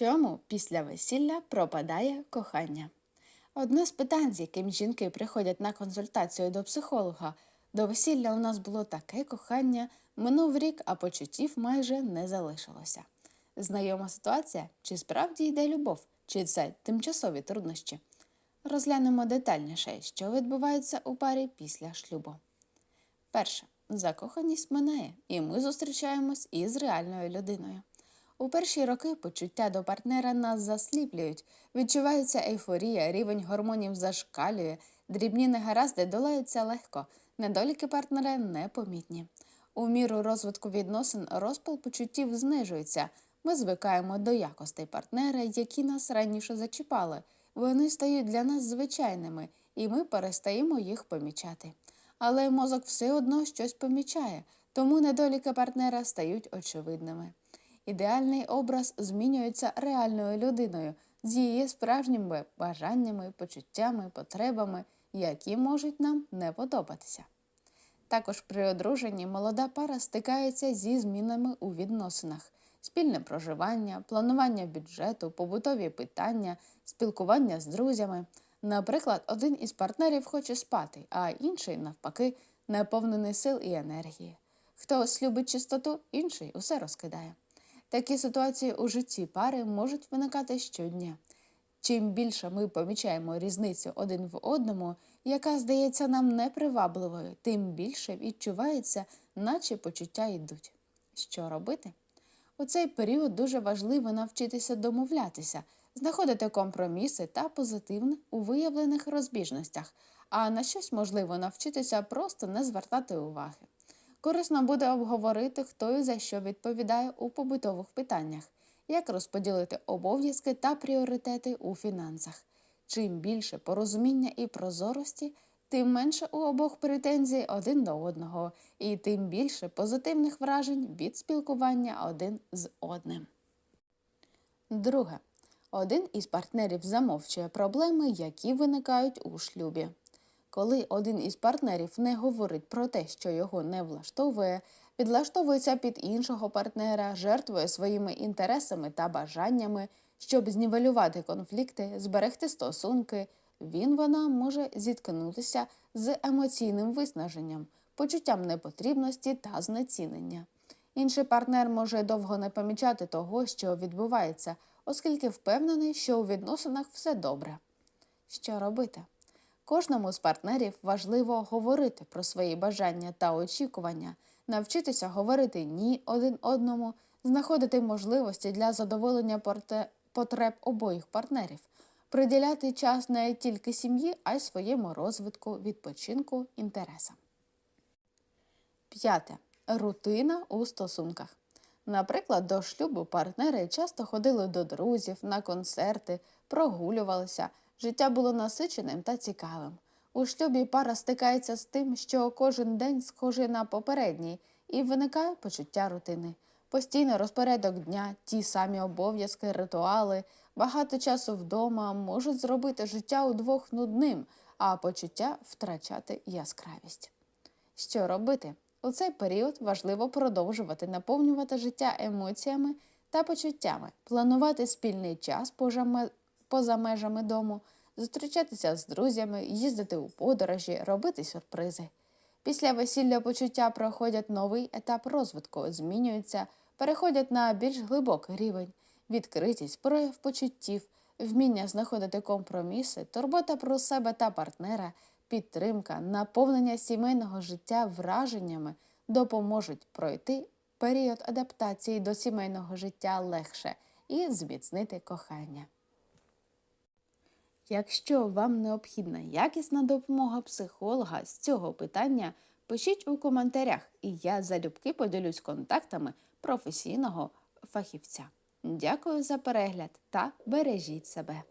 Чому після весілля пропадає кохання? Одне з питань, з яким жінки приходять на консультацію до психолога. До весілля у нас було таке кохання, минув рік, а почуттів майже не залишилося. Знайома ситуація, чи справді йде любов, чи це тимчасові труднощі? Розглянемо детальніше, що відбувається у парі після шлюбу. Перше, закоханість минає, і ми зустрічаємось із реальною людиною. У перші роки почуття до партнера нас засліплюють, відчувається ейфорія, рівень гормонів зашкалює, дрібні негаразди долаються легко, недоліки партнера непомітні. У міру розвитку відносин розпал почуттів знижується. Ми звикаємо до якостей партнера, які нас раніше зачіпали. Вони стають для нас звичайними, і ми перестаємо їх помічати. Але мозок все одно щось помічає, тому недоліки партнера стають очевидними. Ідеальний образ змінюється реальною людиною з її справжніми бажаннями, почуттями, потребами, які можуть нам не подобатися. Також при одруженні молода пара стикається зі змінами у відносинах, спільне проживання, планування бюджету, побутові питання, спілкування з друзями. Наприклад, один із партнерів хоче спати, а інший, навпаки, наповнений сил і енергії. Хтось любить чистоту, інший усе розкидає. Такі ситуації у житті пари можуть виникати щодня. Чим більше ми помічаємо різницю один в одному, яка здається нам непривабливою, тим більше відчувається, наче почуття йдуть. Що робити? У цей період дуже важливо навчитися домовлятися, знаходити компроміси та позитивне у виявлених розбіжностях, а на щось можливо навчитися просто не звертати уваги. Корисно буде обговорити, хто і за що відповідає у побутових питаннях, як розподілити обов'язки та пріоритети у фінансах. Чим більше порозуміння і прозорості, тим менше у обох претензій один до одного, і тим більше позитивних вражень від спілкування один з одним. Друге. Один із партнерів замовчує проблеми, які виникають у шлюбі. Коли один із партнерів не говорить про те, що його не влаштовує, підлаштовується під іншого партнера, жертвує своїми інтересами та бажаннями, щоб знівелювати конфлікти, зберегти стосунки, він вона може зіткнутися з емоційним виснаженням, почуттям непотрібності та знецінення. Інший партнер може довго не помічати того, що відбувається, оскільки впевнений, що у відносинах все добре. Що робити? Кожному з партнерів важливо говорити про свої бажання та очікування, навчитися говорити ні один одному, знаходити можливості для задоволення потреб обоїх партнерів, приділяти час не тільки сім'ї, а й своєму розвитку, відпочинку, інтересам. П'яте. Рутина у стосунках. Наприклад, до шлюбу партнери часто ходили до друзів, на концерти, прогулювалися. Життя було насиченим та цікавим. У шлюбі пара стикається з тим, що кожен день схожий на попередній, і виникає почуття рутини. Постійний розпорядок дня, ті самі обов'язки, ритуали, багато часу вдома можуть зробити життя удвох нудним, а почуття втрачати яскравість. Що робити? У цей період важливо продовжувати наповнювати життя емоціями та почуттями, планувати спільний час поза межами дому, зустрічатися з друзями, їздити у подорожі, робити сюрпризи. Після весілля почуття проходять новий етап розвитку, змінюються, переходять на більш глибокий рівень, відкритість, прояв почуттів, вміння знаходити компроміси, турбота про себе та партнера, підтримка, наповнення сімейного життя враженнями допоможуть пройти період адаптації до сімейного життя легше і зміцнити кохання. Якщо вам необхідна якісна допомога психолога з цього питання, пишіть у коментарях, і я залюбки поділюсь контактами професійного фахівця. Дякую за перегляд та бережіть себе!